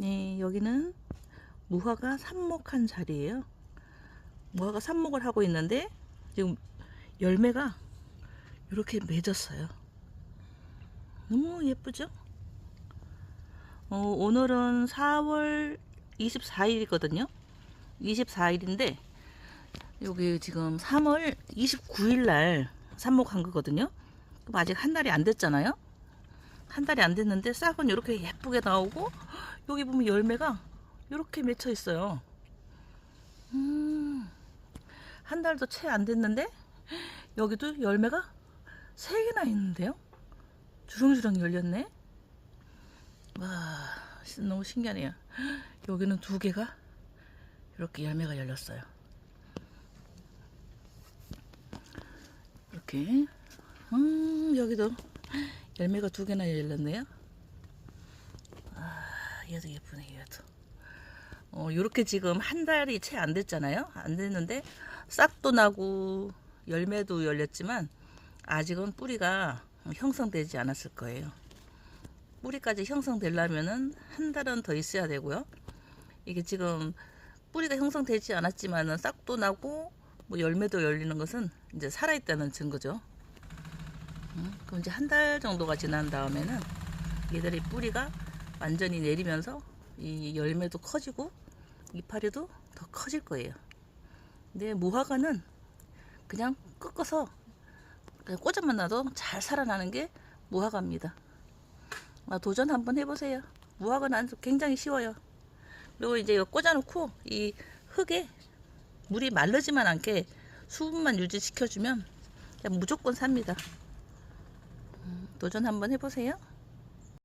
네, 여기는 무화과 삽목한 자리예요. 무화과 삽목을 하고 있는데 지금 열매가 이렇게 맺었어요. 너무 예쁘죠? 어, 오늘은 4월 24일이거든요. 24일인데 여기 지금 3월 29일 날 삽목한 거거든요. 그럼 아직 한 달이 안 됐잖아요. 한 달이 안 됐는데 싹은 이렇게 예쁘게 나오고 여기 보면 열매가 이렇게 맺혀 있어요. 음, 한 달도 채 안 됐는데 여기도 열매가 세 개나 있는데요. 주렁주렁 열렸네. 와, 너무 신기하네요. 여기는 두 개가 이렇게 열매가 열렸어요. 이렇게, 음, 여기도 열매가 두 개나 열렸네요. 아, 얘도 예쁘네, 얘도. 어, 요렇게 지금 한 달이 채 안 됐잖아요. 안 됐는데 싹도 나고 열매도 열렸지만 아직은 뿌리가 형성되지 않았을 거예요. 뿌리까지 형성되려면은 한 달은 더 있어야 되고요. 이게 지금 뿌리가 형성되지 않았지만은 싹도 나고 뭐 열매도 열리는 것은 이제 살아있다는 증거죠. 음, 그럼 이제 한 달 정도가 지난 다음에는 얘들의 뿌리가 완전히 내리면서 이 열매도 커지고 이파리도 더 커질 거예요. 근데 무화과는 그냥 꺾어서 꽂아만 놔도 잘 살아나는 게 무화과입니다. 아, 도전 한번 해보세요. 무화과는 굉장히 쉬워요. 그리고 이제 이거 꽂아놓고 이 흙에 물이 마르지만 않게 수분만 유지시켜주면 무조건 삽니다. 음, 도전 한번 해보세요.